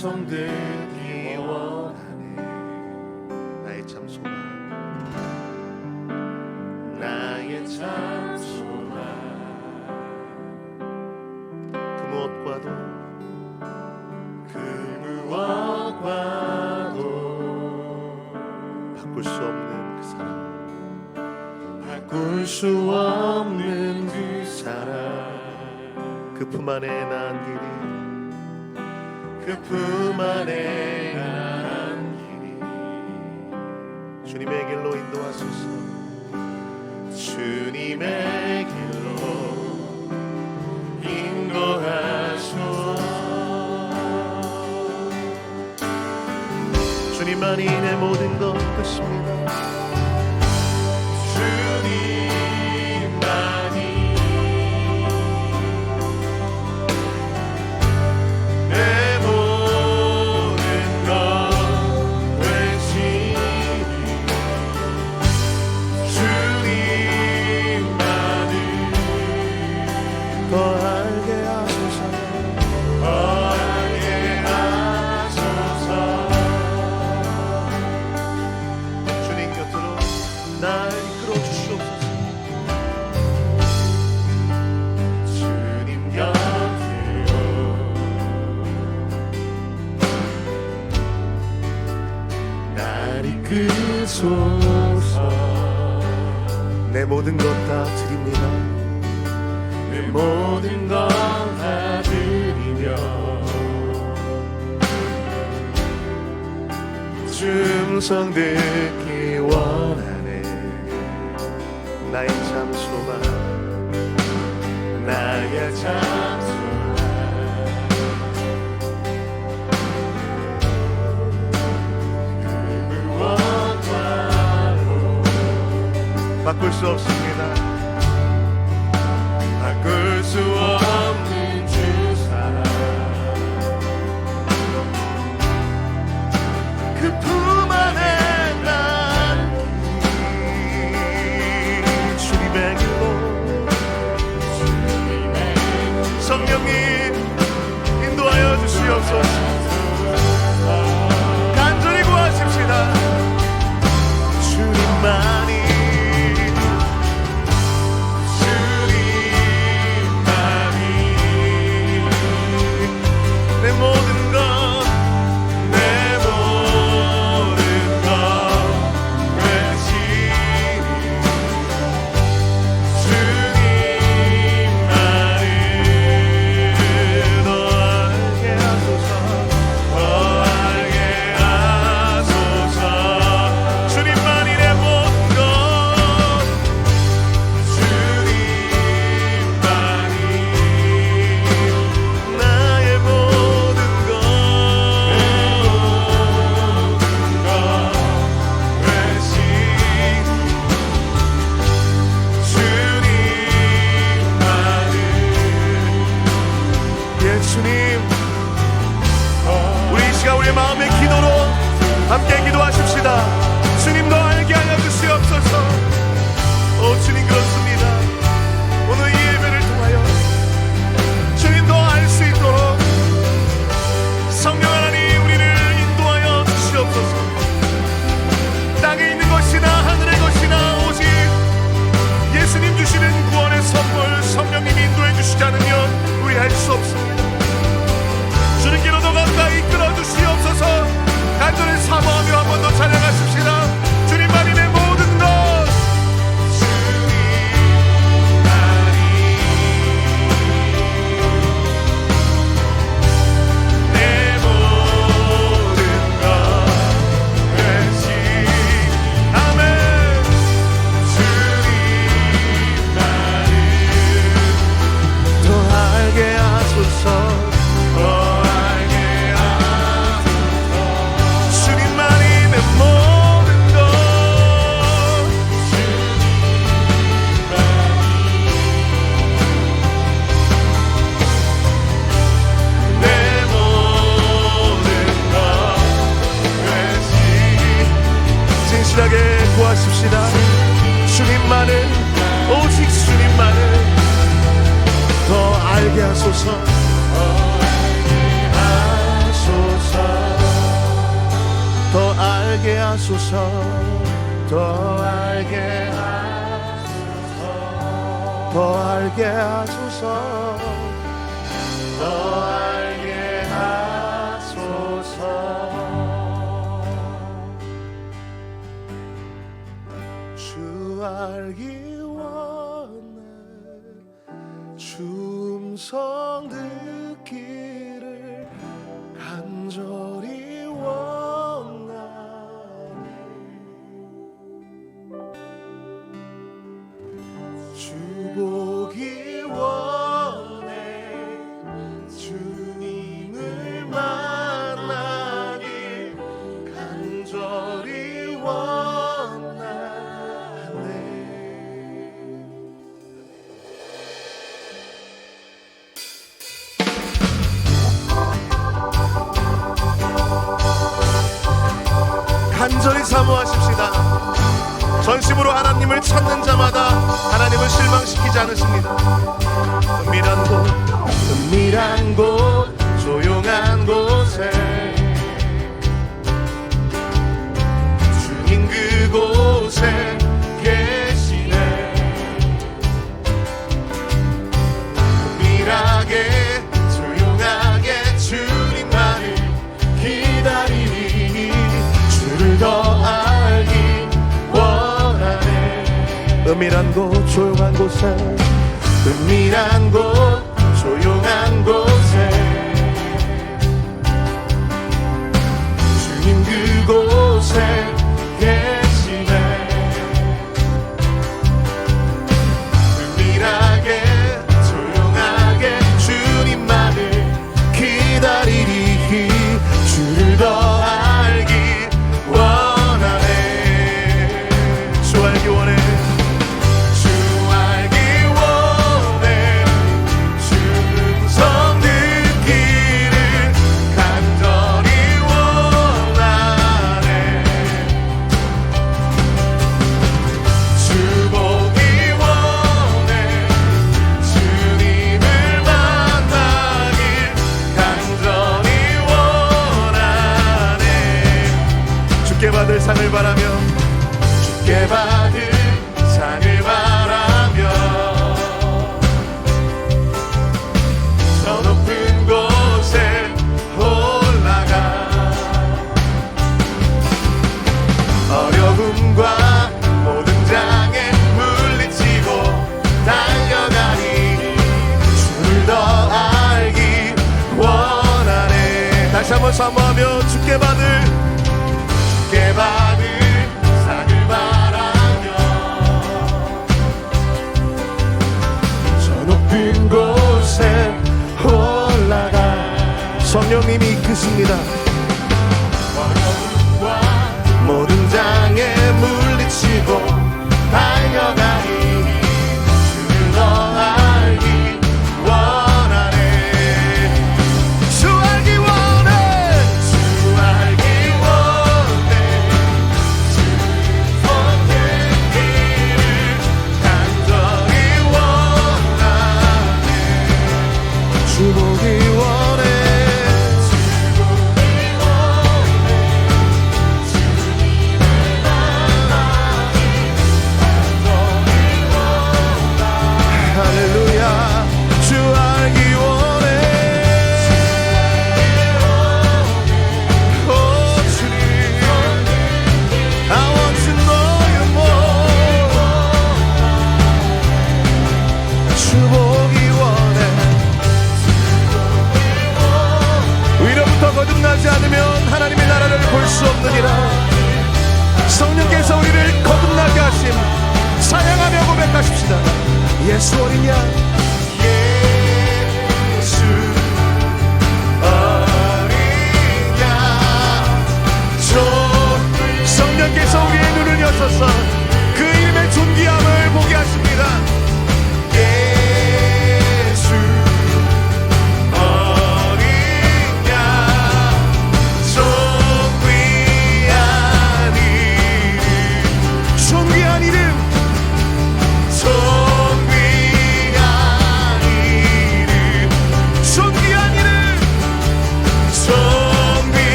찬송 듣기 원해 나의 참 소망. 나의 참 소망. 그 무엇과도 그 무엇과도 바꿀 수 없는 그 사랑. 바꿀 수 없는 그 사랑. 그 품 안에 난 길. 그품 안에 가는 길이 주님의 길로 인도하소서. 주님의 길로 인도하소서. 주님만이 내 모든 것 같습니다. 그 속서 내 모든 것 다 드립니다. 내 모든 것 다 드리며. 충성 듣기 원하네. 나의 참소만 나의 참 la conscience 알게 하소서 더 알게 하소서. 더 알게 하소서 간절히 사모하십시다. 전심으로 하나님을 찾는 자마다 하나님을 실망시키지 않으십니다. 은밀한 곳, 은밀한 곳, 조용한 곳에 주님 그곳에 은밀한 곳 조용한 곳에 은밀한 곳.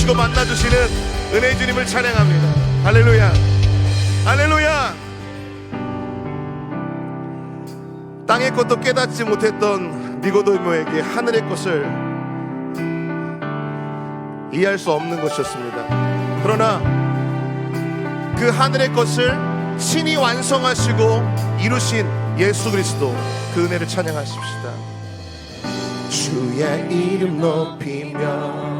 찾아와 주시고 만나 주시는 은혜 주님을 찬양합니다. 할렐루야. 할렐루야. 땅의 것도 깨닫지 못했던 니고도모에게 하늘의 것을 이해할 수 없는 것이었습니다. 그러나 그 하늘의 것을 친히 완성하시고 이루신 예수 그리스도 그 은혜를 찬양하십시다. 주의 이름 높이며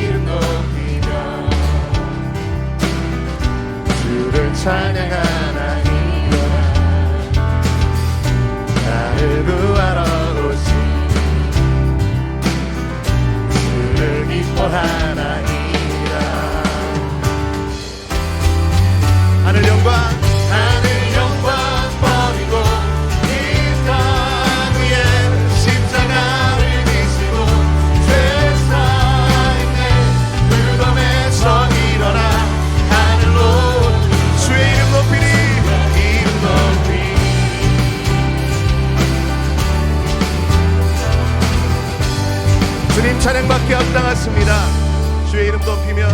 찬양하나이다 나를 구하러 오신 주를 기뻐하나이다 하늘 영광 합당하십니다. 주의 이름 높이며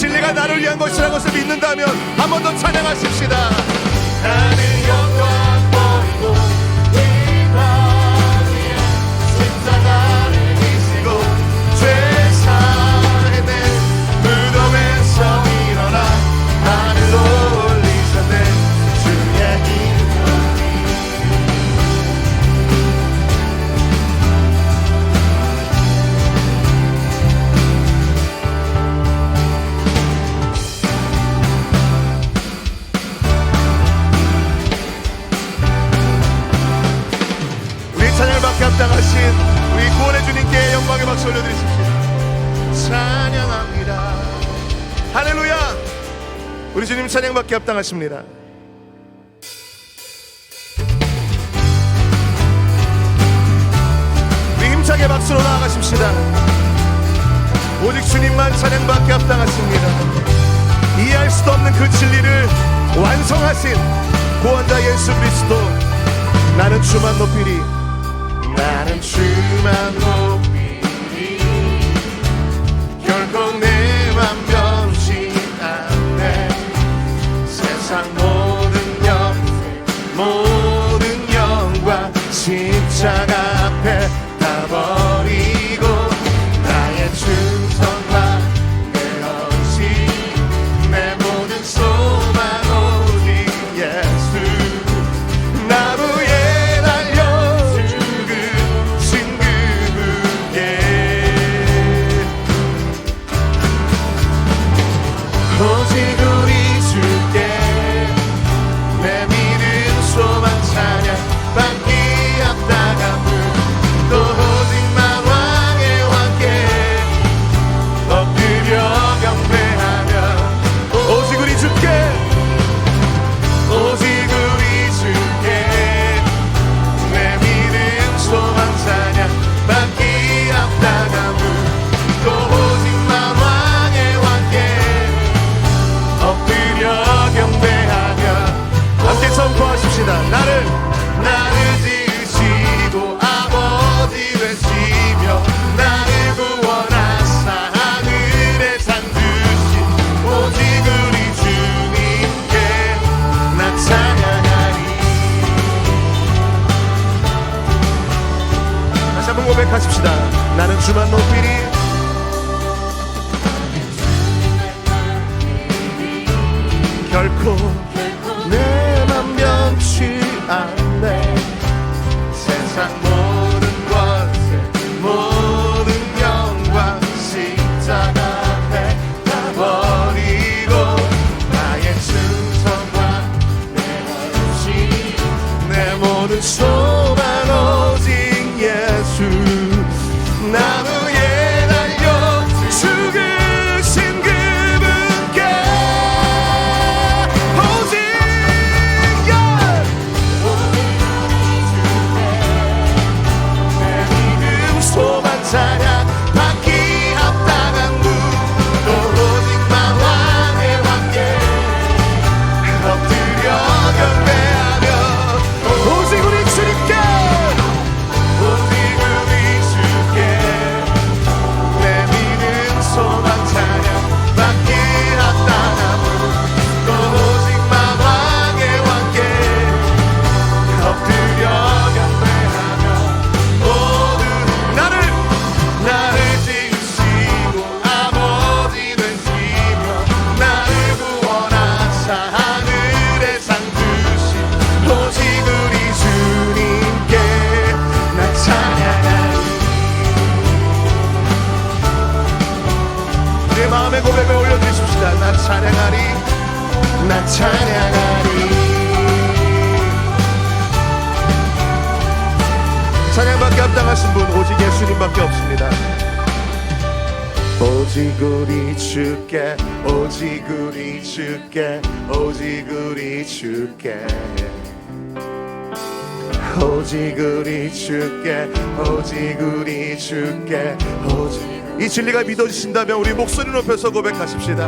진리가 나를 위한 것이라는 것을 믿는다면 한 번 더 찬양하십시다 받게 합당하십니다. 힘차게 박수로 나아가십시다. 오직 주님만 찬양 받게 합당하십니다. 이해할 수도 없는 그 진리를 완성하신 구원자 예수 그리스도. 나는 주만 높이리. 나는 주만 높이리. 결코 내 십 결코 오직 우리 주께 오직 우리 주께 오직 우리 주께 오직 이 진리가 믿어지신다면 우리 목소리 높여서 고백하십시다.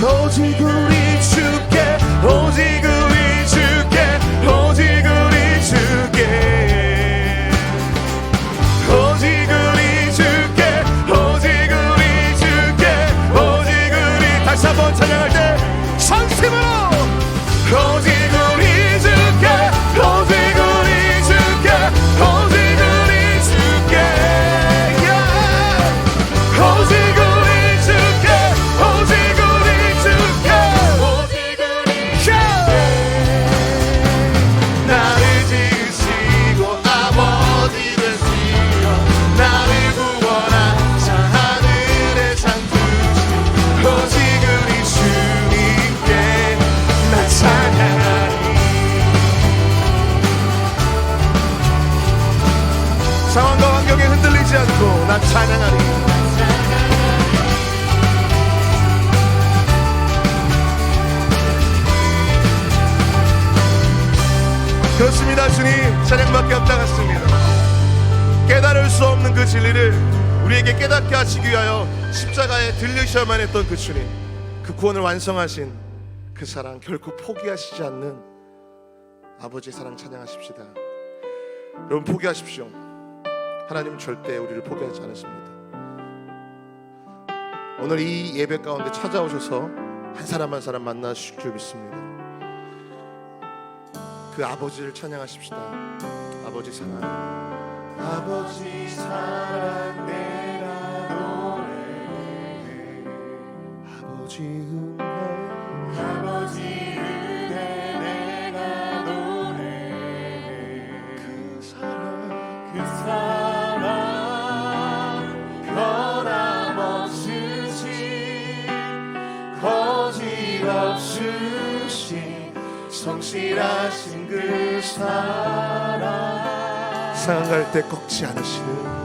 오직 우리 주께 오직 우리 오직 하시기 위하여 십자가에 들리셔야만 했던 그 주님 그 구원을 완성하신 그 사랑 결코 포기하시지 않는 아버지의 사랑 찬양하십시다 여러분 포기하십시오 하나님은 절대 우리를 포기하지 않으십니다 오늘 이 예배 가운데 찾아오셔서 한 사람 한 사람 만나실 줄 믿습니다 그 아버지를 찬양하십시다. 아버지 사랑. 아버지 사랑 내 아버지 은혜. 아버지 은혜 내가 노래해. 그 사랑. 그 사랑 변함없으신 거짓없으신 성실하신 그 사랑 상한 갈때 꺾지 않으시는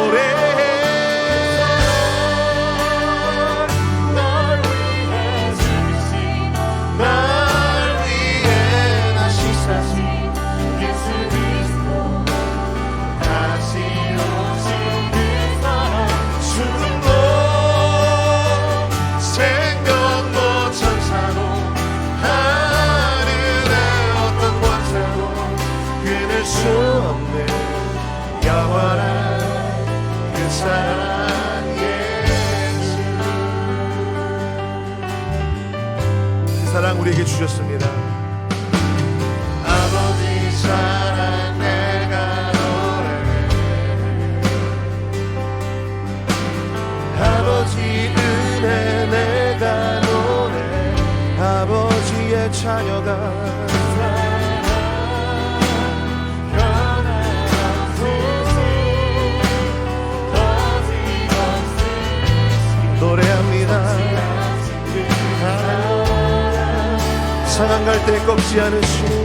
우리에게 주셨습니다. 아버지 사랑 내가 노래 아버지 은혜 내가 노래 아버지의 자녀가 상한 갈때 꺾지 않으신. 등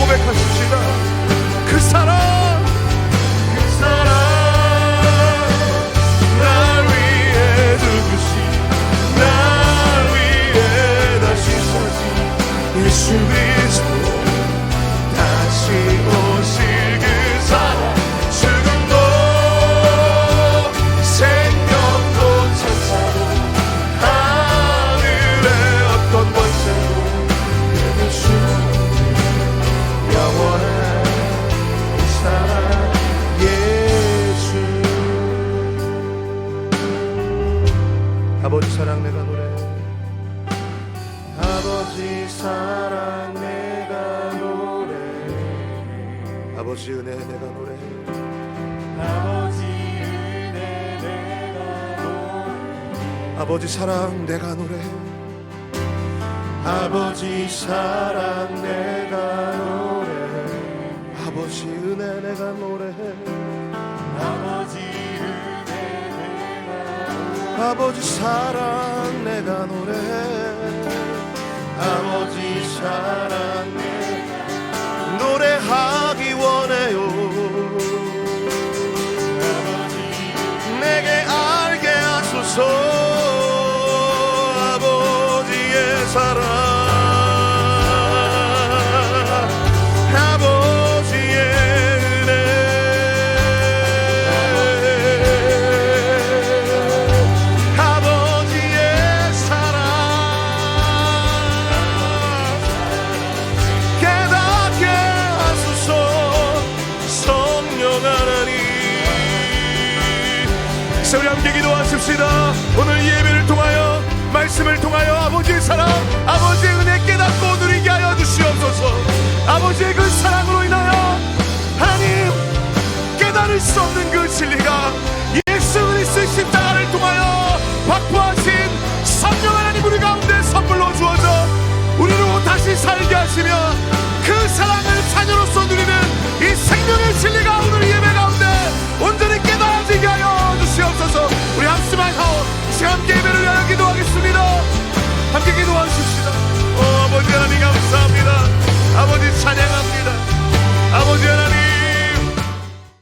한번더고 내가 노래. 아버지 은혜 내가 노래. 아버지 사랑 내가 노래. 아버지 사랑 내가 노래. 아버지 은혜 내가 노래. 아버지 은혜 내가 아버지 사랑 내가 노래. 아버지 사랑 내가 노래하 기도하십시다. 오늘 예배를 통하여 말씀을 통하여 아버지의 사랑 아버지의 은혜 깨닫고 누리게 하여 주시옵소서. 아버지의 그 사랑으로 인하여 하나님 깨달을 수 없는 그 진리가 예수 그리스도의 십자가를 통하여 확보하신 성령 하나님 우리 가운데 선물로 주어져 우리로 다시 살게 하시며 그 사랑을 자녀로서 누리는 이 생명의 진리가 오늘 이 예배 가운데 온전히 깨달아지게 하여 주시옵소서 말씀한 하오. 시간 예배를 위하여 기도하겠습니다. 함께 기도하십시다. 오, 아버지 하나님 감사합니다. 아버지 찬양합니다. 아버지 하나님.